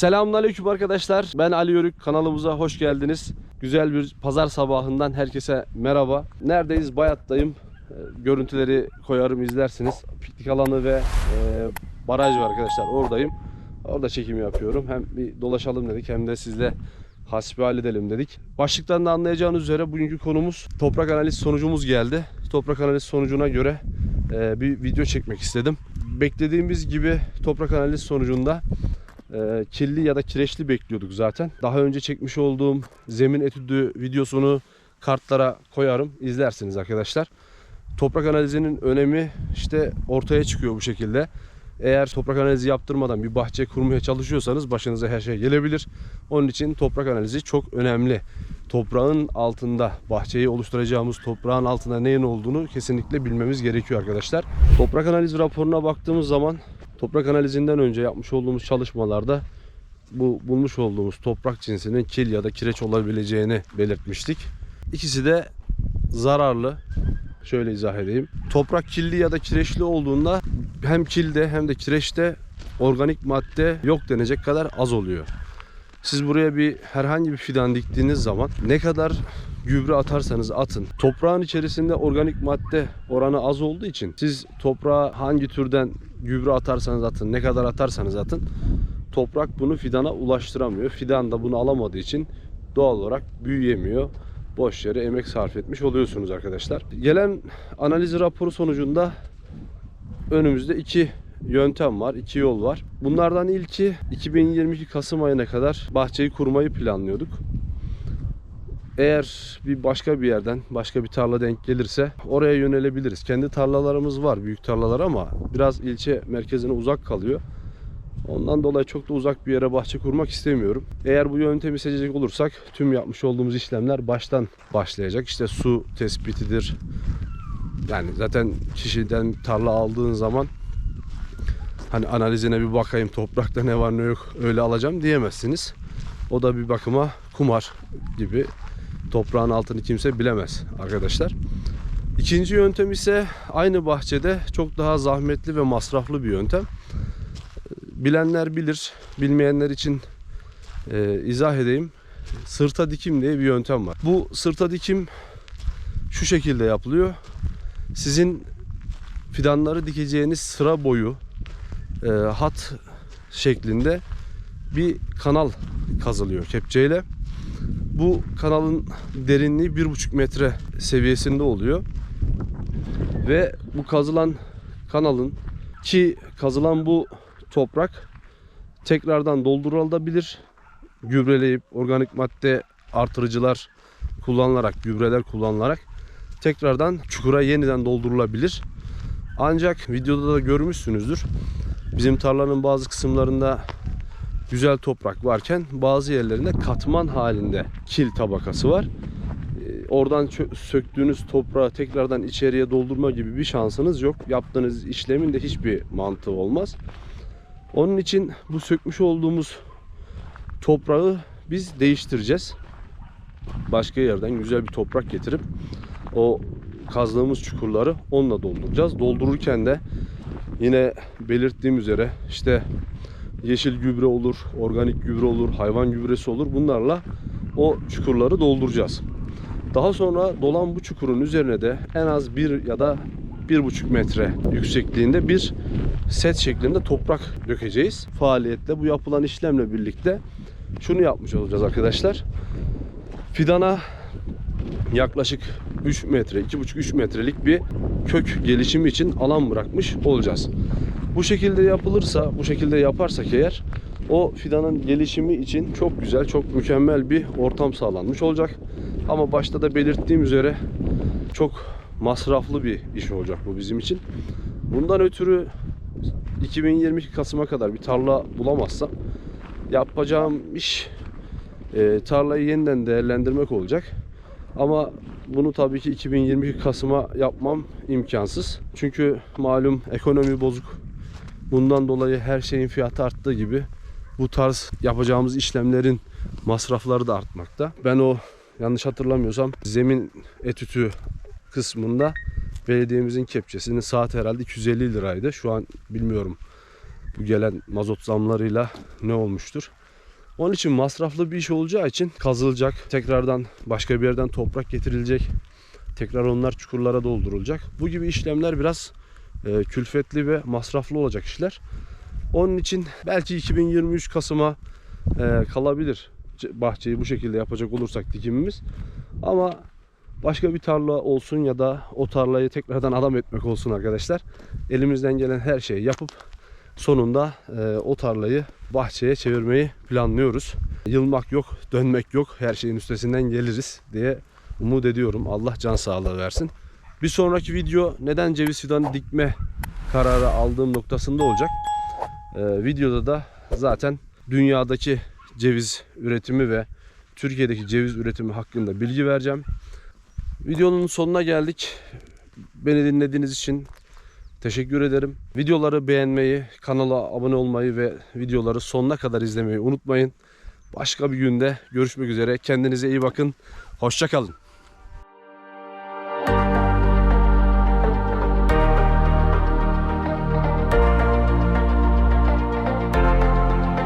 Selamünaleyküm arkadaşlar. Ben Ali Yörük. Kanalımıza hoş geldiniz. Güzel bir pazar sabahından herkese merhaba. Neredeyiz? Bayat'tayım. Ee, Görüntüleri koyarım izlersiniz. Piknik alanı ve e, baraj var arkadaşlar. Oradayım. Orada çekim yapıyorum. Hem bir dolaşalım dedik hem de sizle hasbihal edelim dedik. Başlıktan da anlayacağınız üzere bugünkü konumuz toprak analiz sonucumuz geldi. Toprak analiz sonucuna göre e, bir video çekmek istedim. Beklediğimiz gibi toprak analiz sonucunda e, ya da kireçli bekliyorduk zaten. Daha önce çekmiş olduğum zemin etüdü videosunu kartlara koyarım. izlersiniz arkadaşlar. Toprak analizinin önemi işte ortaya çıkıyor bu şekilde. Eğer toprak analizi yaptırmadan bir bahçe kurmaya çalışıyorsanız başınıza her şey gelebilir. Onun için toprak analizi çok önemli. Toprağın altında bahçeyi oluşturacağımız toprağın altında neyin olduğunu kesinlikle bilmemiz gerekiyor arkadaşlar. Toprak analiz raporuna baktığımız zaman toprak analizinden önce yapmış olduğumuz çalışmalarda bu bulmuş olduğumuz toprak cinsinin kil ya da kireç olabileceğini belirtmiştik. İkisi de zararlı. Şöyle izah edeyim. Toprak kirli ya da kireçli olduğunda hem kilde hem de kireçte organik madde yok denecek kadar az oluyor. Siz buraya bir herhangi bir fidan diktiğiniz zaman ne kadar gübre atarsanız atın. Toprağın içerisinde organik madde oranı az olduğu için siz toprağa hangi türden gübre atarsanız atın, ne kadar atarsanız atın toprak bunu fidana ulaştıramıyor. Fidan da bunu alamadığı için doğal olarak büyüyemiyor. Boş yere emek sarf etmiş oluyorsunuz arkadaşlar. Gelen analiz raporu sonucunda önümüzde iki yöntem var, iki yol var. Bunlardan ilki 2022 Kasım ayına kadar bahçeyi kurmayı planlıyorduk. Eğer bir başka bir yerden, başka bir tarla denk gelirse oraya yönelebiliriz. Kendi tarlalarımız var, büyük tarlalar ama biraz ilçe merkezine uzak kalıyor. Ondan dolayı çok da uzak bir yere bahçe kurmak istemiyorum. Eğer bu yöntemi seçecek olursak tüm yapmış olduğumuz işlemler baştan başlayacak. İşte su tespitidir. Yani zaten kişiden tarla aldığın zaman hani analizine bir bakayım toprakta ne var ne yok öyle alacağım diyemezsiniz. O da bir bakıma kumar gibi toprağın altını kimse bilemez arkadaşlar. İkinci yöntem ise aynı bahçede çok daha zahmetli ve masraflı bir yöntem. Bilenler bilir, bilmeyenler için e, izah edeyim. Sırta dikim diye bir yöntem var. Bu sırta dikim şu şekilde yapılıyor. Sizin fidanları dikeceğiniz sıra boyu e, hat şeklinde bir kanal kazılıyor kepçeyle. Bu kanalın derinliği bir buçuk metre seviyesinde oluyor. Ve bu kazılan kanalın ki kazılan bu toprak tekrardan doldurulabilir. Gübreleyip organik madde artırıcılar kullanılarak, gübreler kullanılarak tekrardan çukura yeniden doldurulabilir. Ancak videoda da görmüşsünüzdür. Bizim tarlanın bazı kısımlarında güzel toprak varken bazı yerlerinde katman halinde kil tabakası var. Ee, Oradan söktüğünüz toprağı tekrardan içeriye doldurma gibi bir şansınız yok. Yaptığınız işlemin de hiçbir mantığı olmaz. Onun için bu sökmüş olduğumuz toprağı biz değiştireceğiz. Başka yerden güzel bir toprak getirip o kazdığımız çukurları onunla dolduracağız. Doldururken de yine belirttiğim üzere işte yeşil gübre olur, organik gübre olur, hayvan gübresi olur. Bunlarla o çukurları dolduracağız. Daha sonra dolan bu çukurun üzerine de en az bir ya da bir buçuk metre yüksekliğinde bir set şeklinde toprak dökeceğiz. Faaliyette bu yapılan işlemle birlikte şunu yapmış olacağız arkadaşlar. Fidana yaklaşık 3 metre, 2,5-3 metrelik bir kök gelişimi için alan bırakmış olacağız. Bu şekilde yapılırsa, bu şekilde yaparsak eğer o fidanın gelişimi için çok güzel, çok mükemmel bir ortam sağlanmış olacak. Ama başta da belirttiğim üzere çok masraflı bir iş olacak bu bizim için. Bundan ötürü 2022 Kasım'a kadar bir tarla bulamazsam yapacağım iş e, tarlayı yeniden değerlendirmek olacak. Ama bunu tabii ki 2022 Kasım'a yapmam imkansız. Çünkü malum ekonomi bozuk. Bundan dolayı her şeyin fiyatı arttığı gibi bu tarz yapacağımız işlemlerin masrafları da artmakta. Ben o yanlış hatırlamıyorsam zemin etütü kısmında belediyemizin kepçesinin saat herhalde 250 liraydı. Şu an bilmiyorum bu gelen mazot zamlarıyla ne olmuştur. Onun için masraflı bir iş olacağı için kazılacak. Tekrardan başka bir yerden toprak getirilecek. Tekrar onlar çukurlara doldurulacak. Bu gibi işlemler biraz e, külfetli ve masraflı olacak işler. Onun için belki 2023 Kasım'a e, kalabilir bahçeyi bu şekilde yapacak olursak dikimimiz. Ama başka bir tarla olsun ya da o tarlayı tekrardan adam etmek olsun arkadaşlar. Elimizden gelen her şeyi yapıp sonunda e, o tarlayı bahçeye çevirmeyi planlıyoruz. Yılmak yok, dönmek yok. Her şeyin üstesinden geliriz diye umut ediyorum. Allah can sağlığı versin. Bir sonraki video neden ceviz fidanı dikme kararı aldığım noktasında olacak. Ee, videoda da zaten dünyadaki ceviz üretimi ve Türkiye'deki ceviz üretimi hakkında bilgi vereceğim. Videonun sonuna geldik. Beni dinlediğiniz için teşekkür ederim. Videoları beğenmeyi, kanala abone olmayı ve videoları sonuna kadar izlemeyi unutmayın. Başka bir günde görüşmek üzere. Kendinize iyi bakın. Hoşçakalın.